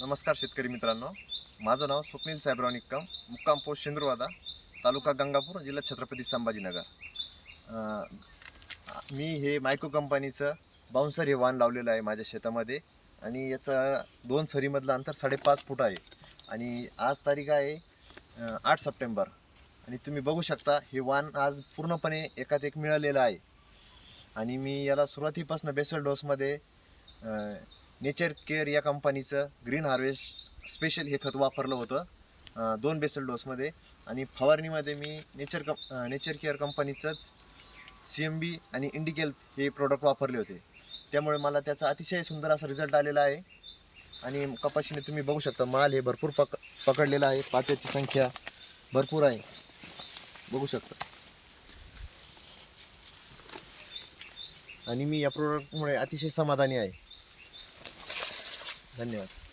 नमस्कार शेतकरी मित्रांनो. माझं नाव स्वप्नील साहेबराव निक्कम मुक्काम पोस्ट शेंद्रवादा तालुका गंगापूर जिल्हा छत्रपती संभाजीनगर. मी हे मायको कंपनीचं बाउन्सर हे वाहन लावलेलं आहे माझ्या शेतामध्ये आणि याचं दोन सरीमधलं अंतर साडेपाच फूट आहे. आणि आज तारीख आहे आठ सप्टेंबर. आणि तुम्ही बघू शकता हे वाहन आज पूर्णपणे एकात एक मिळालेलं आहे. आणि मी याला सुरुवातीपासून बेसल डोसमध्ये नेचर केअर या कंपनीचं ग्रीन हार्वेस्ट स्पेशल हे खत वापरलं होतं दोन बेसल डोसमध्ये. आणि फवारणीमध्ये मी नेचर कं नेचर केअर कंपनीचंच सी एम बी आणि इंडिकेल हे प्रोडक्ट वापरले होते. त्यामुळे मला त्याचा अतिशय सुंदर असा रिझल्ट आलेला आहे. आणि कपाशीने तुम्ही बघू शकता माल हे भरपूर पक पकडलेला आहे. पात्याची संख्या भरपूर आहे. बघू शकता. आणि मी या प्रोडक्टमुळे अतिशय समाधानी आहे. धन्यवाद.